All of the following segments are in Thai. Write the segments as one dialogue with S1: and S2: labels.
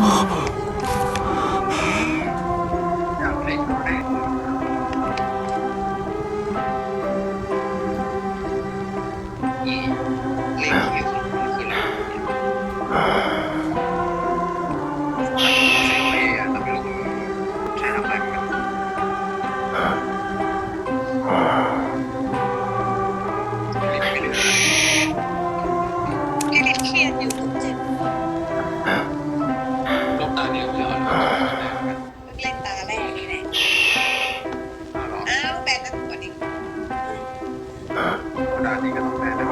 S1: อ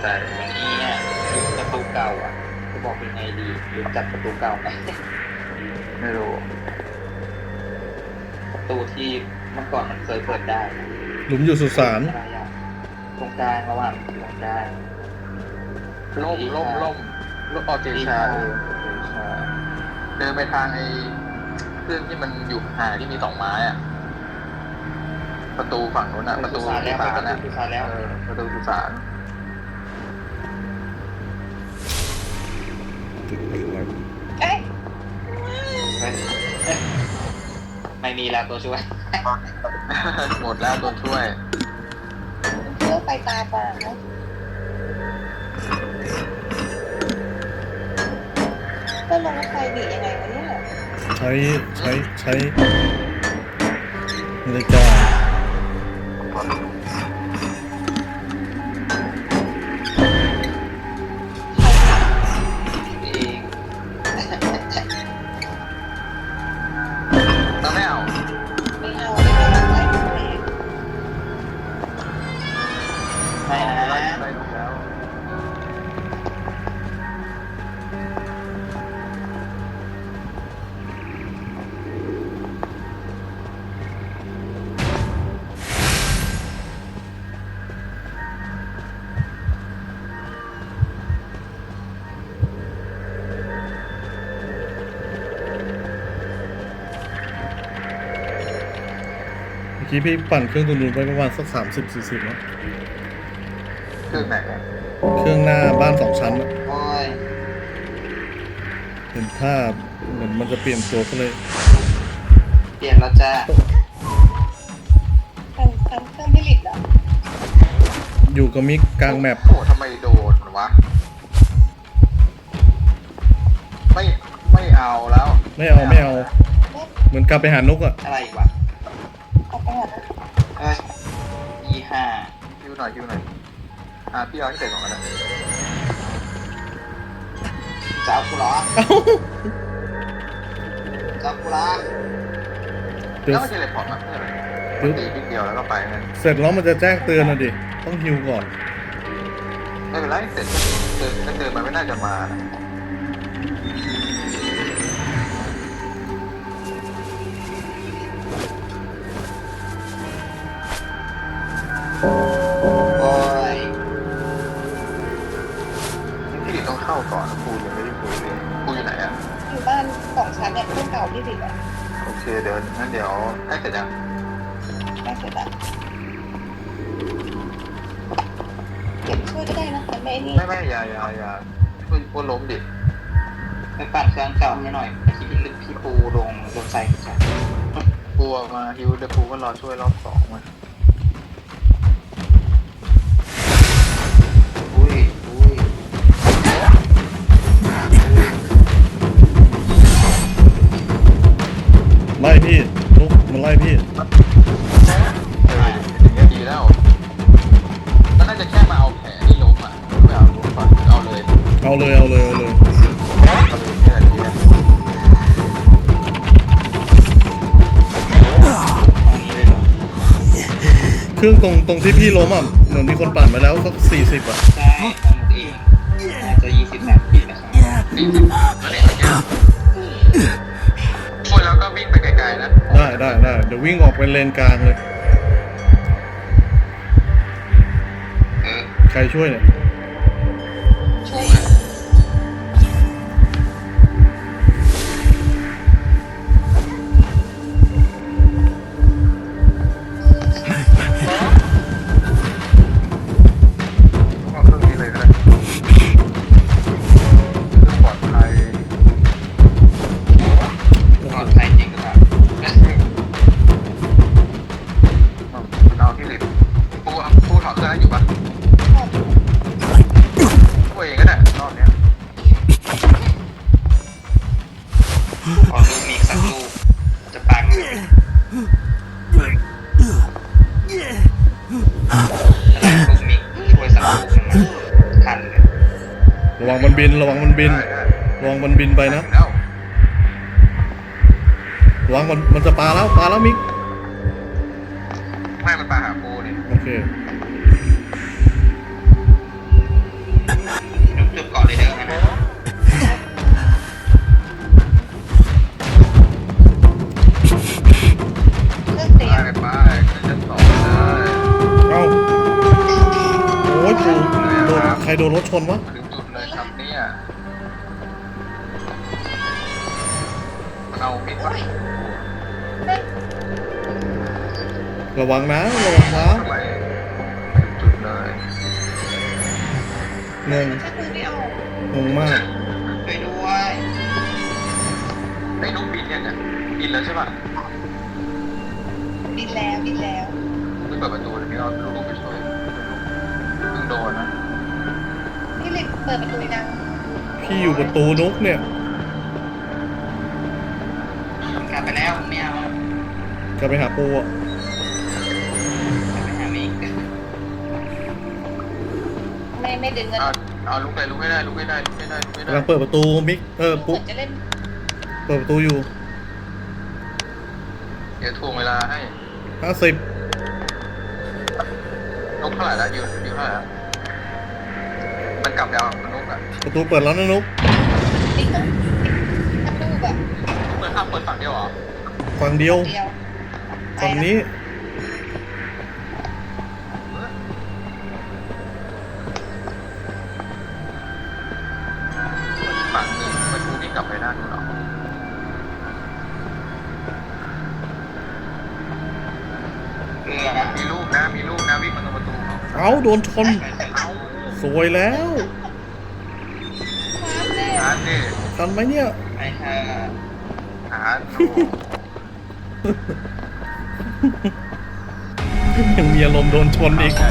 S1: ใจอย่าง
S2: นี้เนี่ยประตูเก่าอะจะบอกยังไงดีหรือจัดประตูเก่าไหม
S1: ไม่รู้
S2: ประตูที่เมื่อก่อนมันเคยเปิดได้
S3: หลุมอยู่สุสาน
S2: อะไรอะตรงกลางระหว่างหลังได้
S1: ล่มล่มล่มล่มออเจชาเออเจชาเดินไปทางไอ้เครื่องที่มันอยู่ห่างที่มีสองไม้อะประตูฝั่งนู้นอะประตู
S2: สุสานแล้ว
S1: สุสาน
S2: ประ
S1: อะ
S2: ตูสุสานแล้ว
S1: เออประตูสุสาน
S4: เอ้ย
S2: ไม่มีแล้วตัวช่วย
S1: หมดแล้วตัวช่วย
S4: เชื่อไปตาเปล่านะก็ลงรถไฟบียังไงวะเนี่ย
S3: ใช้ใช้ใช้นาฬิกา กี้พี่ปั่นเครื่องตัวนู้นไปประมาณสักสามสิบสี่สิบแล้ว
S1: เครื่องไหนอะ
S3: เครื่องหน้าบ้านสองชั้นอะ
S2: โอ้ย
S3: เห็นภาพเหมือนมันจะเปลี่ยนตัวก็เลย
S2: เปลี่ยนแล้วจ้า
S4: ทางทางเครื่องพิลิตเหรอ
S3: อยู่กับมิกกลางแมป
S1: โอ้โหทำไมโดนวะ ไม่ไม่เอาแล้ว
S3: ไม่เอาไม่เอา เหมือนกลับไปหานกอะ
S2: อะไรอีกวะ
S4: เอาไปหา
S2: เอ้ยยี่ห้า
S1: คิวหน่อยคิวหน่อย อะพี่เอาให้เสร็จก่อนก็ได้
S2: สาวกูเหรอ
S3: เอ้า
S2: สาวกูเหรอ
S3: เดี๋ยว
S1: แล้วมันจะเลยพอร์ตมาเพื่ออะไรมันตีนิดเดียวแล้วก็ไปนั่น
S3: เสร็จแล้วมันจะแจ้งเตือนนะดิ ต้องฮิวก่อน
S1: ไม่เป็นไรเสร็จเดินถ้าเดินมันไม่น่าจะมานะ
S2: โอ้ย
S1: พี่ดิต้องเข้าก่อนครูยังไม่ได้คุยเลยครูอยู่ไหนอะ
S4: อยู่บ้านสองชั้นเนี่ยเครื่องเก่าพิลิตอะ
S1: โอเคเดี๋ยวงั้นเดี๋ยวให้เสร็จยัง
S4: ได้เสร็จละเก็บช่วยก็ได้นะแต่ไม่นี่
S1: ไม่ไม่อย่าอย่าอย่าช่วยพวกล้มดิ
S2: ไปปั่นเครื่องเก่าให้หน่อยที่พี่ลึกพี่ปูลงรถไฟจ้ะ
S1: กลัวมาฮิวเดี๋ยวครูก็รอช่วยรอบสองมา เค
S2: รื่อ
S3: งตรงตรงที่พี่ล้มอะเหมือนมีคนปั่นไปแล้วสักสี่สิบอะ
S2: ใช่ตรงเองอาจจะยี่สิบสามปีนะครับ
S1: สี่สิบแล้วเนี่ยเนี่ยโอ้ยแล้วก็วิ่งไปไกลๆนะ
S3: ได้ได้ได้เดี๋ยววิ่งออกเป็นเลนกลางเลย
S2: เออ
S3: ใครช่วยเนี่ย
S2: มัน
S3: บินระวังมันบิน
S1: ได้ได้
S3: ระวังมันบินไปนะ
S1: แล้ว
S3: ระวังมันมันจะปาแล้วปาแล้วมิก
S1: ให้มันปาหาปูนี่
S3: โอเค
S2: นุกจุดก่อนเลยเด้อนะ
S4: เครื่องเตรีย
S1: ไป
S4: ม
S1: ไปขึ้นชั้นสองเลย
S3: เอ้าโอ้ยปูโดนใครโดนรถชนวะ ระวังนะ ระวังนะ
S1: ทำไมมาถึงจุดเลย
S3: งง
S4: ถ้าคือไม่เอา
S3: งงมาก
S2: ช่วยด้วย
S1: ไอ้นุ๊กบินเนี่ยเนี่ยบินแล้วใช่ปะ
S4: บินแล้วบินแล้ว
S1: ไม่เปิดประตูเลยพี่เอาลูกไปช่วยเพิ่งโดนนะ
S4: พี่ลิฟเปิดประตูยัง
S3: พี่อยู่ประตูนุกเนี่ย
S2: กลับไปแล้วไม่เอา
S3: จะไปหาปูอะ
S2: กลับไปหามิก
S4: ไม่ไม่ดึงเงิน
S1: เอาเอาลุกไปลุกให้ได้ลุกให้ได้ลุกให้ได้ลุกให้ได้
S3: กำลังเปิดประตูมิกเออ
S4: เหมื
S3: ปุ๊
S4: อนจะเล่น
S3: เปิดประตูอยู่
S1: เดี๋ยวทวงเวลาให้
S3: ห้าสิบ
S1: นุ๊กเท่าไหร่ละอยู่อยู่เท่าไหร่ละมันกลับแล้วมันนุ๊กอะ
S3: ประตูเปิดแล้วนะนุก
S4: ติ๊กต้องถ้าลูกแบบ
S1: เปิดข้ามเปิดฝั่งเดียวเหรอ
S3: ฝั่งเดียว
S4: เดียว
S3: ฝั่งนี้
S1: ฝั่งหนึ่งมันดูนี่กลับไปด้านนู้นเหรอ
S2: เกลือ
S1: มีลูกนะ มีลูกนะ วิ่งมาตรงประตูเขา
S3: เอาโดนชน
S1: เอา
S3: สวยแล้ว
S4: ความเลย
S1: หาเด็
S3: ทันไหมเนี่ย
S2: ไปเถอะ
S1: หาลูก
S3: ยังมีอารมณ์โดนชนอีก
S1: ใช่